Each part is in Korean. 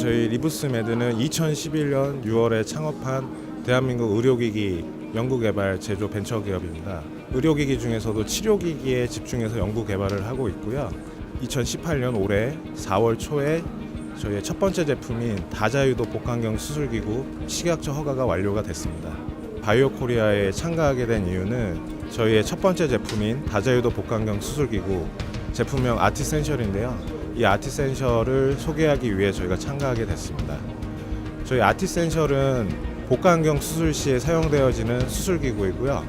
저희 리부스 매드는 2011년 6월에 창업한 대한민국 의료기기 연구개발 제조 벤처 기업입니다. 의료기기 중에서도 치료기기에 집중해서 연구 개발을 하고 있고요. 2018년 올해 4월 초에 저희의 첫 번째 제품인 다자유도 복강경 수술기구 식약처 허가가 완료가 됐습니다. 바이오 코리아에 참가하게 된 이유는 저희의 첫 번째 제품인 다자유도 복강경 수술기구 제품명 아티센셜인데요. 이 아티센셜을 소개하기 위해 저희가 참가하게 됐습니다. 저희 아티센셜은 복강경 수술 시에 사용되어지는 수술기구이고요.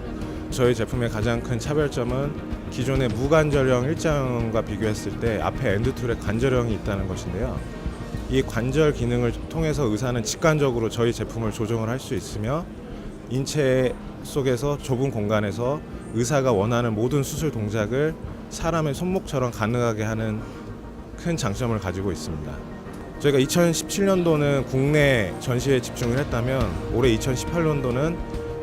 저희 제품의 가장 큰 차별점은 기존의 무관절형 일자형과 비교했을 때 앞에 엔드툴에 관절형이 있다는 것인데요. 이 관절 기능을 통해서 의사는 직관적으로 저희 제품을 조정을 할 수 있으며 인체 속에서 좁은 공간에서 의사가 원하는 모든 수술 동작을 사람의 손목처럼 가능하게 하는 큰 장점을 가지고 있습니다. 저희가 2017년도는 국내 전시에 집중을 했다면 올해 2018년도는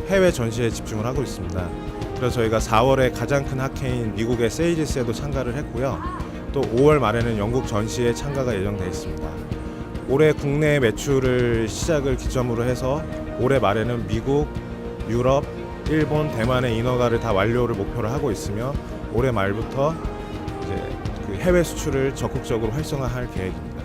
해외 전시에 집중을 하고 있습니다. 그래서 저희가 4월에 가장 큰 학회인 미국의 세이지스에도 참가를 했고요. 또 5월 말에는 영국 전시에 참가가 예정되어 있습니다. 올해 국내 매출을 시작을 기점으로 해서 올해 말에는 미국, 유럽, 일본, 대만의 인허가를 다 완료를 목표로 하고 있으며 올해 말부터 이제 그 해외 수출을 적극적으로 활성화할 계획입니다.